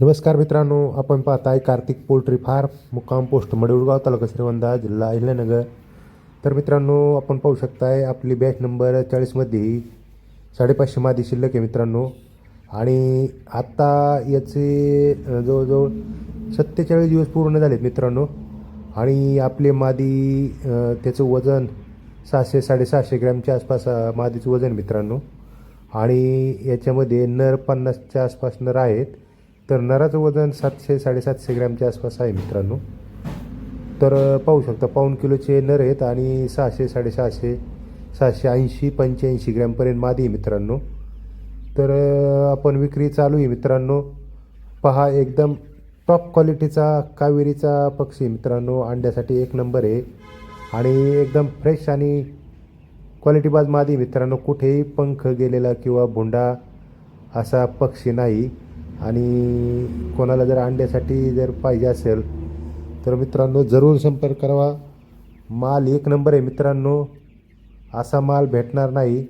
नमस्कार मित्रांनो आपण पाहताय कार्तिक पोल्ट्री फार्म मुक्काम पोस्ट मडुळगाव तालुका श्रीवंदा जिल्हा अहिल्यानगर. तर मित्रांनो आपण पाहू शकताय आपली बॅच नंबर चाळीसमध्ये साडेपाचशे मादी शिल्लक आहे मित्रांनो. आणि आत्ता याचे जवळजवळ सत्तेचाळीस दिवस पूर्ण झालेत मित्रांनो. आणि आपले मादी त्याचं वजन सहाशे साडेसहाशे ग्रॅमच्या आसपास मादीचं वजन मित्रांनो. आणि याच्यामध्ये नर पन्नासच्या आसपास नर आहेत. तर नराचं वजन सातशे साडेसातशे ग्रॅमच्या आसपास आहे मित्रांनो. तर पाहू शकता पाऊण किलोचे नर आहेत आणि सहाशे साडेसहाशे सहाशे ऐंशी पंच्याऐंशी ग्रॅमपर्यंत मादी आहे मित्रांनो. तर आपण विक्री चालू आहे मित्रांनो. पहा एकदम टॉप क्वालिटीचा कावेरीचा पक्षी मित्रांनो. अंड्यासाठी एक नंबर आहे. आणि एकदम फ्रेश आणि क्वालिटीबाज मादी मित्रांनो. कुठेही पंख गेलेला किंवा भोंडा असा पक्षी नाही. आणि कोणाला जर अंड्यासाठी जर पाहिजे असेल तर मित्रांनो जरूर संपर्क करावा. माल एक नंबर आहे मित्रांनो. असा माल भेटणार नाही.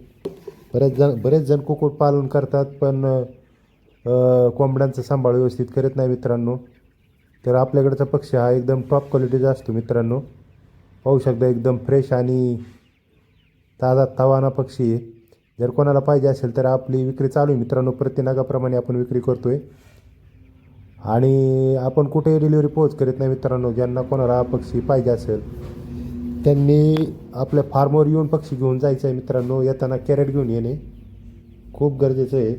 बरेच जण बरेच जण कुक्कुटपालन करतात पण कोंबड्यांचा कोंबड्यांचं सांभाळ व्यवस्थित करत नाही मित्रांनो. तर आपल्याकडचा पक्षी हा एकदम टॉप क्वालिटीचा असतो मित्रांनो. पाहू शकता एकदम फ्रेश आणि ताजा तवाना पक्षी आहे. जर कोणाला पाहिजे असेल तर आपली विक्री चालू आहे. मित्रांनो प्रतिनागाप्रमाणे आपण विक्री करतो आहे आणि आपण कुठेही डिलिव्हरी पोहोच करीत नाही मित्रांनो ज्यांना कोणाला पक्षी पाहिजे असेल. त्यांनी आपल्या फार्मवर येऊन पक्षी घेऊन जायचं आहे मित्रांनो येताना कॅरेट घेऊन येणे खूप गरजेचं आहे.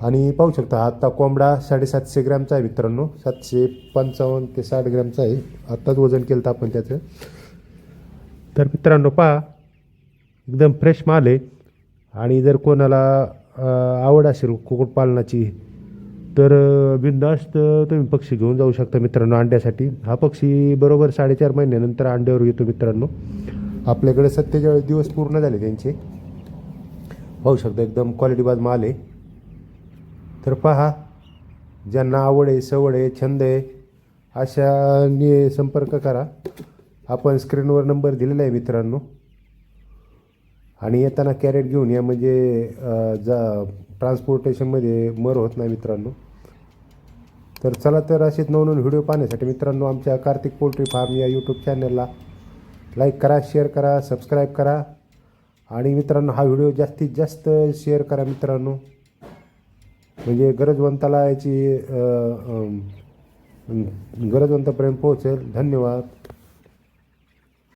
आणि पाहू शकता आत्ता कोंबडा साडेसातशे ग्रॅमचा आहे मित्रांनो. सातशे पंचावन्न ते साठ ग्रॅमचा आहे. आत्ताच वजन केलं तर आपण त्याचं. तर मित्रांनो पहा एकदम फ्रेश माल आहे. आणि जर कोणाला आवड असेल कुक्कुटपालनाची तर बिंदास्त बिनधास्त तुम्ही पक्षी घेऊन जाऊ शकता मित्रांनो अंड्यासाठी. हा पक्षी बरोबर साडेचार महिन्यानंतर अंड्यावर येतो मित्रांनो. आपल्याकडे सत्तेचाळीस दिवस पूर्ण झाले त्यांचे. पाहू शकता एकदम क्वालिटीबाज माल आहे. तर पहा ज्यांना आवड आहे सवड आहे छंद आहे अशाने संपर्क करा. आपण स्क्रीनवर नंबर दिलेला आहे मित्रांनो. आणि येताना कॅरेट घेऊन या म्हणजे जा ट्रान्सपोर्टेशनमध्ये मर होत नाही मित्रांनो. तर चला तर असेच नवनवीन व्हिडिओ पाहण्यासाठी मित्रांनो आमच्या कार्तिक पोल्ट्री फार्म या यूट्यूब चॅनलला लाईक करा शेअर करा सबस्क्राईब करा. आणि मित्रांनो हा व्हिडिओ जास्तीत जास्त शेअर करा मित्रांनो. म्हणजे गरजवंताला याची गरजवंतापर्यंत पोहोचेल. धन्यवाद.